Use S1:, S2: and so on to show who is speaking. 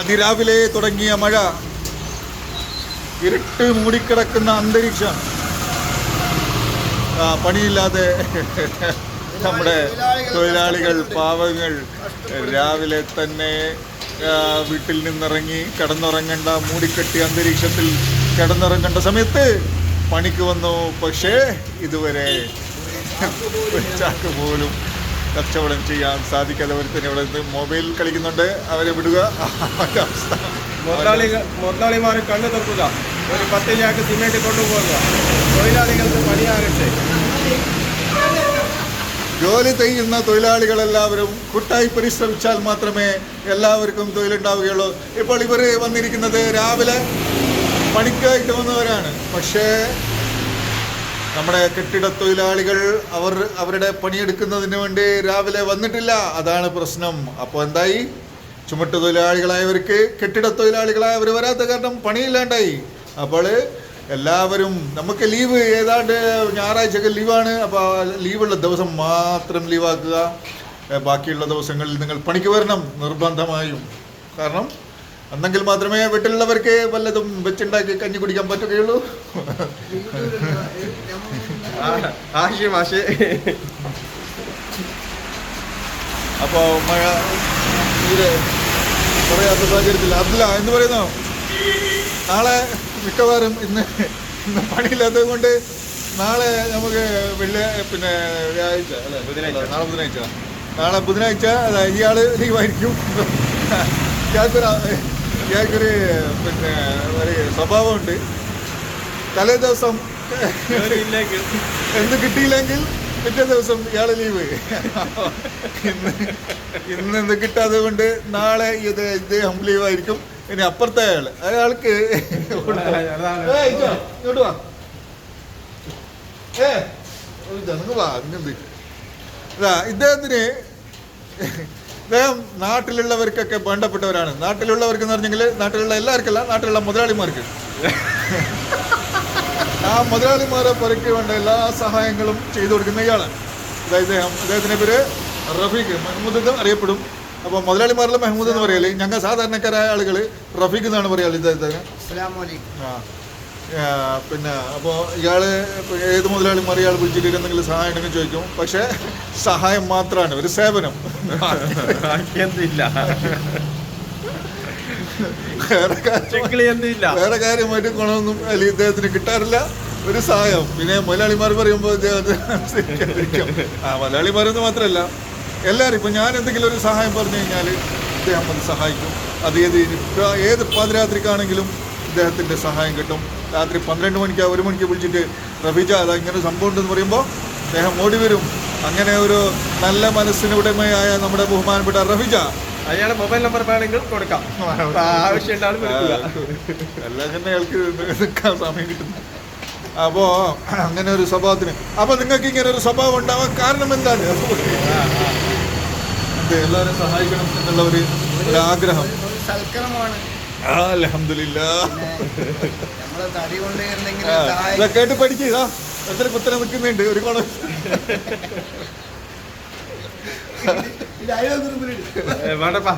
S1: അതിരാവിലെ തുടങ്ങിയ മഴ ഇരുട്ട് മൂടിക്കിടക്കുന്ന അന്തരീക്ഷം. പണിയില്ലാതെ നമ്മുടെ തൊഴിലാളികൾ പാവങ്ങൾ രാവിലെ തന്നെ വീട്ടിൽ നിന്നിറങ്ങി കിടന്നുറങ്ങേണ്ട മൂടിക്കെട്ടിയ അന്തരീക്ഷത്തിൽ കിടന്നുറങ്ങേണ്ട സമയത്ത് പണിക്ക് വന്നു. പക്ഷേ ഇതുവരെ ചാക്ക് പോലും കച്ചവടം ചെയ്യാൻ സാധിക്കാതെ അവർ തന്നെ ഇവിടെ മൊബൈൽ കളിക്കുന്നുണ്ട്. അവരെ വിടുക. അവരുടെ അവസ്ഥ.
S2: മുതലാളികൾ മുതലാളിമാർ കണ്ണു തുറക്കുക. ഒരു പത്ത് ചാക്ക് സിമെന്റ് കൊണ്ടുപോകുക. തൊഴിലാളികൾക്ക് പണിയാകട്ടെ.
S1: ജോലി ചെയ്യുന്ന തൊഴിലാളികളെല്ലാവരും കൂട്ടായി പരിശ്രമിച്ചാൽ മാത്രമേ എല്ലാവർക്കും തൊഴിലുണ്ടാവുകയുള്ളൂ. ഇപ്പോൾ ഇവർ വന്നിരിക്കുന്നത് രാവിലെ പണിക്കായിട്ട് വന്നവരാണ്. പക്ഷേ നമ്മുടെ കെട്ടിട തൊഴിലാളികൾ അവർ അവരുടെ പണിയെടുക്കുന്നതിന് വേണ്ടി രാവിലെ വന്നിട്ടില്ല. അതാണ് പ്രശ്നം. അപ്പോൾ എന്തായി? ചുമട്ട് തൊഴിലാളികളായവർക്ക് കെട്ടിട തൊഴിലാളികളായവർ വരാത്ത കാരണം പണിയില്ലാണ്ടായി. അപ്പോൾ എല്ലാവരും നമുക്ക് ലീവ് ഏതാണ്ട് ഞായറാഴ്ചയൊക്കെ ലീവാണ്. അപ്പോൾ ലീവുള്ള ദിവസം മാത്രം ലീവാക്കുക. ബാക്കിയുള്ള ദിവസങ്ങളിൽ നിങ്ങൾ പണിക്ക് വരണം നിർബന്ധമായും. കാരണം എന്നെങ്കിൽ മാത്രമേ വീട്ടിലുള്ളവർക്ക് വല്ലതും വെച്ചുണ്ടാക്കി കഞ്ഞി കുടിക്കാൻ പറ്റുകയുള്ളൂ.
S2: ആശി മാഷേ.
S1: അപ്പോൾ മഴ തീരെ പറയാത്ത സാഹചര്യത്തിൽ അബ്ദുല്ല എന്ന് പറയുന്നു? നാളെ മിക്കവാറും ഇന്ന് ഇന്ന് പണിയില്ലാത്തത് കൊണ്ട് നാളെ നമുക്ക് വെള്ളി പിന്നെ വ്യാഴാഴ്ച അല്ലേ?
S2: ബുധനാഴ്ച.
S1: നാളെ ബുധനാഴ്ച. നാളെ ബുധനാഴ്ച ഇയാൾ ലീവായിരിക്കും. ഇയാൾക്കൊരു ഇയാൾക്കൊരു പിന്നെ ഒരു സ്വഭാവമുണ്ട്. തലേ ദിവസം എന്ത് കിട്ടിയില്ലെങ്കിൽ പിറ്റേ ദിവസം ഇയാളെ ലീവ്. ഇന്ന് ഇന്ന് എന്ത് കിട്ടാതെ കൊണ്ട് നാളെ ഇത് ഇദ്ദേഹം ലീവായിരിക്കും. ഇനി അപ്പുറത്തെ അയാൾ അയാൾക്ക് ഇങ്ങോട്ട് വാ. ഏ വാ. ഇതാ ഇദ്ദേഹത്തിന് ഇദ്ദേഹം നാട്ടിലുള്ളവർക്കൊക്കെ വേണ്ടപ്പെട്ടവരാണ്. നാട്ടിലുള്ളവർക്ക് എന്ന് പറഞ്ഞെങ്കിൽ നാട്ടിലുള്ള എല്ലാവർക്കല്ല നാട്ടിലുള്ള മുതലാളിമാർക്ക്. ആ മുതലാളിമാരെ പുറയ്ക്ക് വേണ്ട എല്ലാ സഹായങ്ങളും ചെയ്തു കൊടുക്കുന്ന ഇയാളാണ് അതായത് ഇദ്ദേഹം ഇദ്ദേഹത്തിന്റെ പേര് റഫീഖ് മെഹ്മൂദ് എന്ന് അറിയപ്പെടും. അപ്പോൾ മുതലാളിമാരിലെ മെഹ്മൂദ് എന്ന് പറയൽ ഞങ്ങൾ സാധാരണക്കാരായ ആളുകൾ റഫീഖ് എന്നാണ് പറയാറ് ഇദ്ദേഹത്തിന് ആ, പിന്നെ അപ്പോൾ ഇയാൾ ഏത് മുതലാളിമാർ ഇയാൾ വിളിച്ചിട്ട് എന്തെങ്കിലും സഹായം ഉണ്ടെങ്കിൽ ചോദിക്കും. പക്ഷേ സഹായം മാത്രമാണ് ഒരു സേവനം. വേറെ കാര്യമായിട്ട് ഗുണമൊന്നും അല്ലെങ്കിൽ ഇദ്ദേഹത്തിന് കിട്ടാറില്ല ഒരു സഹായം. പിന്നെ മലയാളിമാർ പറയുമ്പോൾ. ആ മലയാളിമാരെന്ന് മാത്രമല്ല എല്ലാവരും ഇപ്പം ഞാൻ എന്തെങ്കിലും ഒരു സഹായം പറഞ്ഞു കഴിഞ്ഞാൽ ഇദ്ദേഹം അത് സഹായിക്കും. അത് ഏത് ഏത് പാതിരാത്രിക്കാണെങ്കിലും ഇദ്ദേഹത്തിന്റെ സഹായം കിട്ടും. രാത്രി പന്ത്രണ്ട് മണിക്ക് ഒരു മണിക്ക് വിളിച്ചിട്ട് റഫീജ അത് ഇങ്ങനെ സംഭവം ഉണ്ടെന്ന് പറയുമ്പോൾ അദ്ദേഹം ഓടി വരും. അങ്ങനെ ഒരു നല്ല മനസ്സിന് ഉടമയായ നമ്മുടെ ബഹുമാനപ്പെട്ട റഫീജ
S2: അയാളെ മൊബൈൽ നമ്പർ വേണമെങ്കിൽ കൊടുക്കാം. ആവശ്യം
S1: എല്ലാം തന്നെ അയാൾക്ക് നിൽക്കാൻ സമയം കിട്ടുന്നു. അപ്പോ അങ്ങനെ ഒരു സ്വഭാവത്തിന്. അപ്പൊ നിങ്ങൾക്ക് ഇങ്ങനെ ഒരു സ്വഭാവം ഉണ്ടാവാൻ കാരണം എന്താണ്? എന്ത് എല്ലാവരും സഹായിക്കണം എന്നുള്ള ഒരു ആഗ്രഹം.
S3: ഒരു സൽക്കരമാണ്
S1: ആ, അൽഹംദുലില്ലാ.
S3: നമ്മളെ തടി കൊണ്ട് എന്തെങ്കിലും
S1: ആ,
S3: സഹായിക്കും
S1: ഇതാ കേട്ട് പഠിക്കുക എത്ര കുത്തനെ നിൽക്കുന്നുണ്ട് ഒരു കുളം
S2: വേണ്ടപ്പാ.